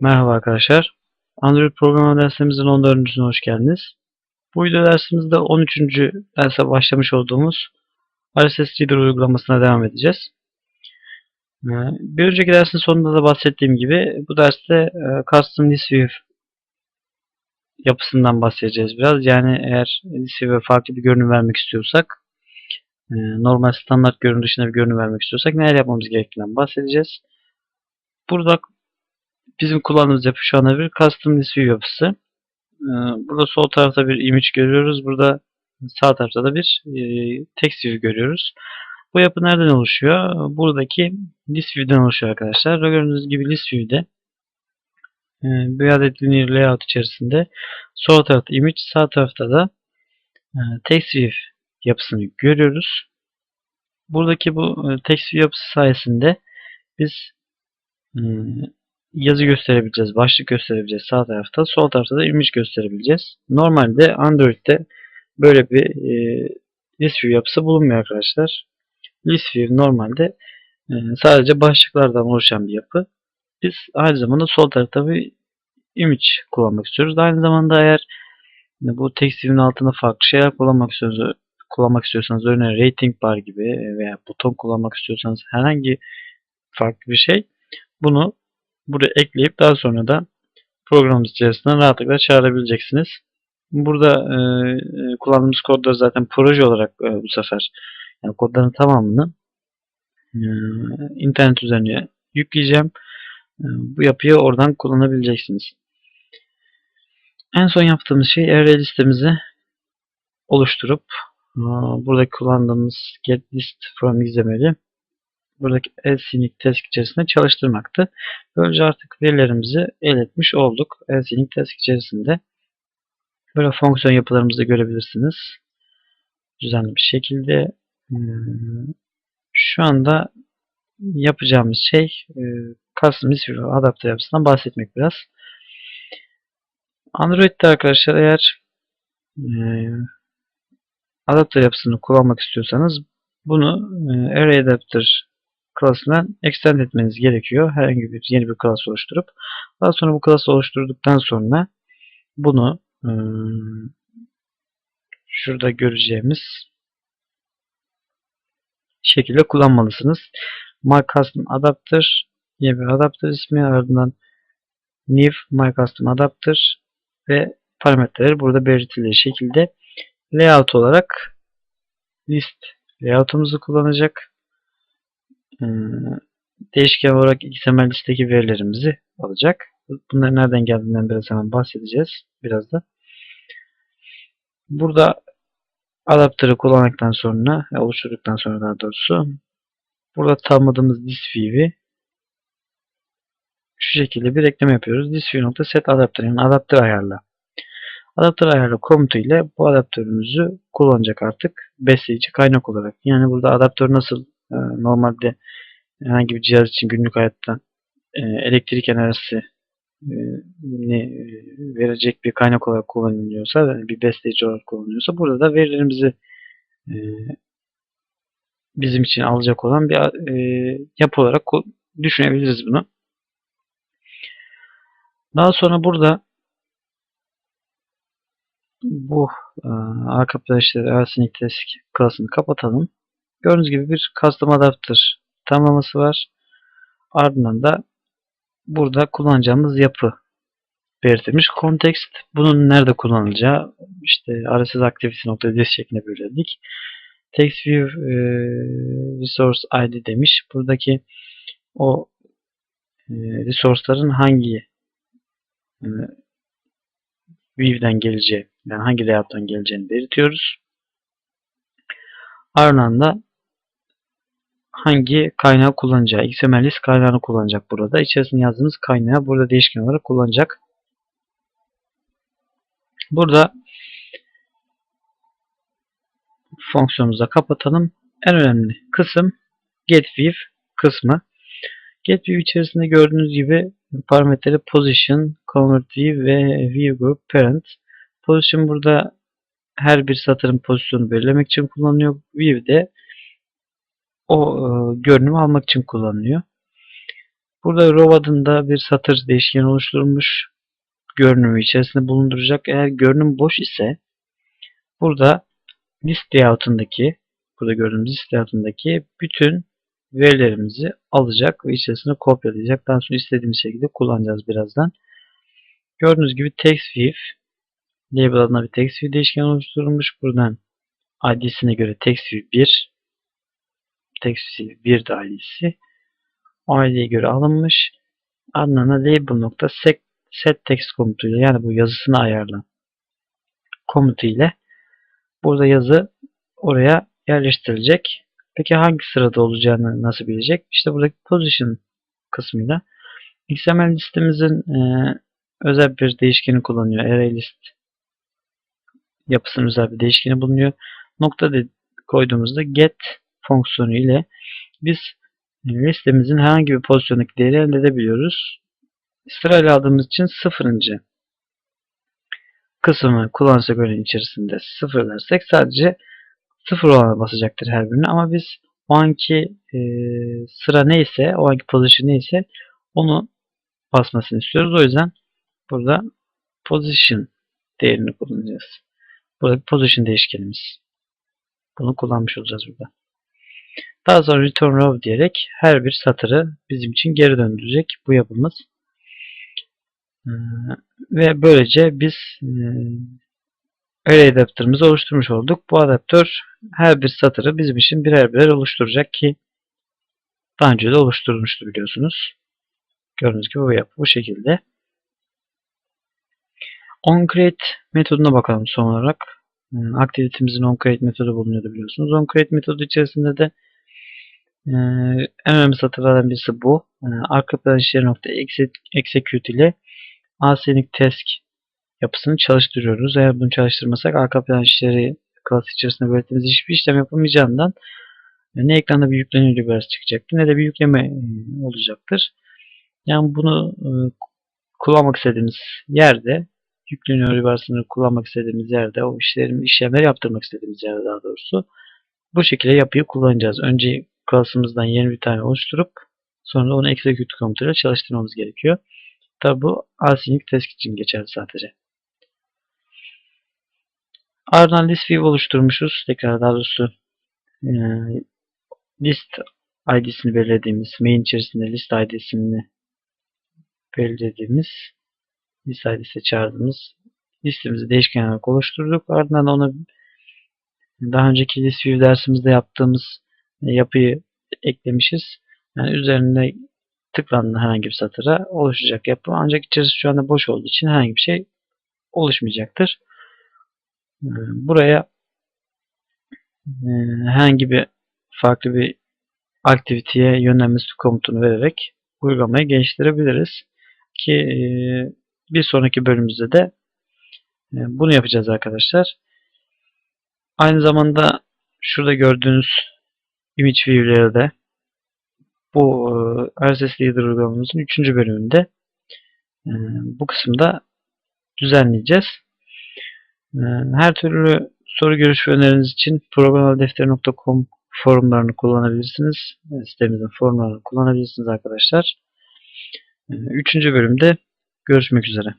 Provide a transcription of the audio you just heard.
Merhaba arkadaşlar. Android programlama dersimizin 14.süne hoş geldiniz. Bu video dersimizde 13. derse başlamış olduğumuz RSS Reader uygulamasına devam edeceğiz. Ee, Bir önceki dersin sonunda da bahsettiğim gibi bu derste e, Custom List View yapısından bahsedeceğiz biraz. Yani eğer list view'e farklı bir görünüm vermek istiyorsak e, normal standart görünüm dışında bir görünüm vermek istiyorsak neler yapmamız gerektiğinden bahsedeceğiz. Burada bizim kullandığımız yapı şu anda bir custom list yapısı. Ee, Burada sol tarafta bir image görüyoruz. Burada sağ tarafta da bir e, text view görüyoruz. Bu yapı nereden oluşuyor? Buradaki list view'den oluşuyor arkadaşlar. Gördüğünüz gibi list view'de e, bir adet linear layout içerisinde sol tarafta image, sağ tarafta da e, text view yapısını görüyoruz. Buradaki bu text view yapısı sayesinde biz yazı gösterebileceğiz, başlık gösterebileceğiz sağ tarafta. Sol tarafta da image gösterebileceğiz. Normalde Android'de böyle bir e, list view yapısı bulunmuyor arkadaşlar. List view normalde e, sadece başlıklardan oluşan bir yapı. Biz aynı zamanda sol tarafta bir image kullanmak istiyoruz. Aynı zamanda eğer bu text view'in altında farklı şeyler kullanmak istiyorsanız, kullanmak istiyorsanız örneğin rating bar gibi veya buton kullanmak istiyorsanız herhangi farklı bir şey bunu buraya ekleyip daha sonra da programımız içerisinden rahatlıkla çağırabileceksiniz. Burada e, kullandığımız kodları zaten proje olarak e, bu sefer yani kodların tamamını e, internet üzerine yükleyeceğim. E, bu yapıyı oradan kullanabileceksiniz. En son yaptığımız şey array listemizi oluşturup e, buradaki kullandığımız get list from izlemeli buradaki async task içerisinde çalıştırmaktı. Böylece artık verilerimizi elde etmiş olduk. Async task içerisinde böyle fonksiyon yapılarımızı görebilirsiniz. Düzenli bir şekilde hmm, şu anda yapacağımız şey e, custom list adapter yapısından bahsetmek biraz. Android'de arkadaşlar eğer e, adapter yapısını kullanmak istiyorsanız bunu e, array adapter klasından extend etmeniz gerekiyor. Herhangi bir yeni bir klas oluşturup daha sonra bu klası oluşturduktan sonra bunu ıı, şurada göreceğimiz şekilde kullanmalısınız. My Custom Adapter diye bir adapter ismi ardından New My Custom Adapter ve parametreleri burada belirtildiği şekilde layout olarak list layout'umuzu kullanacak. Ee, değişken olarak XML listedeki verilerimizi alacak. Bunların nereden geldiğinden biraz hemen bahsedeceğiz. Biraz da. Burada adaptörü kullandıktan sonra, oluşturduktan sonra daha doğrusu burada tanımladığımız thisView'i şu şekilde bir ekleme yapıyoruz. thisView.set adaptör yani adaptör ayarla. Adaptör ayarla komutu ile bu adaptörümüzü kullanacak artık besleyici kaynak olarak. Yani burada adaptör nasıl e, normalde herhangi bir cihaz için günlük hayatta e, elektrik enerjisi e, ne e, verecek bir kaynak olarak kullanılıyorsa bir besleyici olarak kullanılıyorsa burada da verilerimizi bizim için alacak olan bir yapı olarak düşünebiliriz bunu. Daha sonra burada bu e, arka Task klasını kapatalım. Gördüğünüz gibi bir custom adapter tamlaması var. Ardından da burada kullanacağımız yapı belirtilmiş. Context bunun nerede kullanılacağı işte RSS activity.list şeklinde belirledik. Text view e, resource ID demiş. Buradaki o e, resource'ların hangi e, view'den geleceği yani hangi layout'tan geleceğini belirtiyoruz. Ardından da hangi kaynağı kullanacağı, XML list kaynağını kullanacak burada. İçerisine yazdığınız kaynağı burada değişken olarak kullanacak. Burada fonksiyonumuzu kapatalım. En önemli kısım getView kısmı. GetView içerisinde gördüğünüz gibi parametreleri position, convertView ve viewGroup parent. Position burada her bir satırın pozisyonu belirlemek için kullanılıyor. View de o e, görünümü almak için kullanılıyor. Burada row adında bir satır değişken oluşturulmuş. Görünümü içerisinde bulunduracak. Eğer görünüm boş ise burada list layout'undaki burada gördüğümüz list layout'undaki bütün verilerimizi alacak ve içerisine kopyalayacak. Daha sonra istediğimiz şekilde kullanacağız birazdan. Gördüğünüz gibi TextView label adına bir TextView değişken oluşturulmuş. Buradan ID'sine göre TextView 1 TextView 1 de ID'si o ID'ye göre alınmış. Ardından da label.set set text komutuyla yani bu yazısını ayarlan komutu ile burada yazı oraya yerleştirilecek. Peki hangi sırada olacağını nasıl bilecek? İşte buradaki position kısmıyla XML listemizin e, özel bir değişkeni kullanıyor. Array list yapısının özel bir değişkeni bulunuyor. Nokta de koyduğumuzda get fonksiyonu ile biz listemizin herhangi bir pozisyondaki değeri elde edebiliyoruz. Sırayla aldığımız için sıfırıncı kısmı kullanırsak örneğin içerisinde sıfır dersek sadece sıfır olana basacaktır her birine ama biz o anki e, sıra neyse, o anki position neyse onu basmasını istiyoruz. O yüzden burada position değerini kullanacağız. Buradaki position değişkenimiz. Bunu kullanmış olacağız burada. Daha sonra return row diyerek her bir satırı bizim için geri döndürecek bu yapımız. Ee, ve böylece biz e, array adaptörümüzü oluşturmuş olduk. Bu adaptör her bir satırı bizim için birer birer oluşturacak ki daha önce de oluşturulmuştu biliyorsunuz. Gördüğünüz gibi bu yapı bu şekilde. OnCreate metoduna bakalım son olarak. Aktivitemizin OnCreate metodu bulunuyordu biliyorsunuz. OnCreate metodu içerisinde de ee, en önemli satırlardan birisi bu. Ee, arka plan nokta execute ile async task yapısını çalıştırıyoruz. Eğer bunu çalıştırmasak arka plan işleri class içerisinde belirttiğimiz hiçbir işlem yapamayacağından ne ekranda bir yükleniyor libras çıkacaktır ne de bir yükleme e, olacaktır. Yani bunu e, kullanmak istediğimiz yerde yükleniyor librasını kullanmak istediğimiz yerde o işlerin işlemleri yaptırmak istediğimiz yerde daha doğrusu bu şekilde yapıyı kullanacağız. Önce class'ımızdan yeni bir tane oluşturup sonra onu execute komutuyla çalıştırmamız gerekiyor. Tabi bu async task için geçerli sadece. Ardından list view oluşturmuşuz. Tekrar daha doğrusu e, list id'sini belirlediğimiz main içerisinde list id'sini belirlediğimiz list id'si çağırdığımız listemizi değişken olarak oluşturduk. Ardından onu daha önceki list view dersimizde yaptığımız yapıyı eklemişiz. Yani üzerinde tıklandığında herhangi bir satıra oluşacak yapı. Ancak içerisi şu anda boş olduğu için herhangi bir şey oluşmayacaktır. Ee, buraya e, herhangi bir farklı bir aktiviteye yönlenmesi komutunu vererek uygulamayı geliştirebiliriz. Ki e, bir sonraki bölümümüzde de e, bunu yapacağız arkadaşlar. Aynı zamanda şurada gördüğünüz image view'lerde bu RSS Leader uygulamamızın 3. bölümünde e, bu kısımda düzenleyeceğiz. E, her türlü soru görüş ve öneriniz için programaldefteri.com forumlarını kullanabilirsiniz. E, sitemizin forumlarını kullanabilirsiniz arkadaşlar. Üçüncü bölümde görüşmek üzere.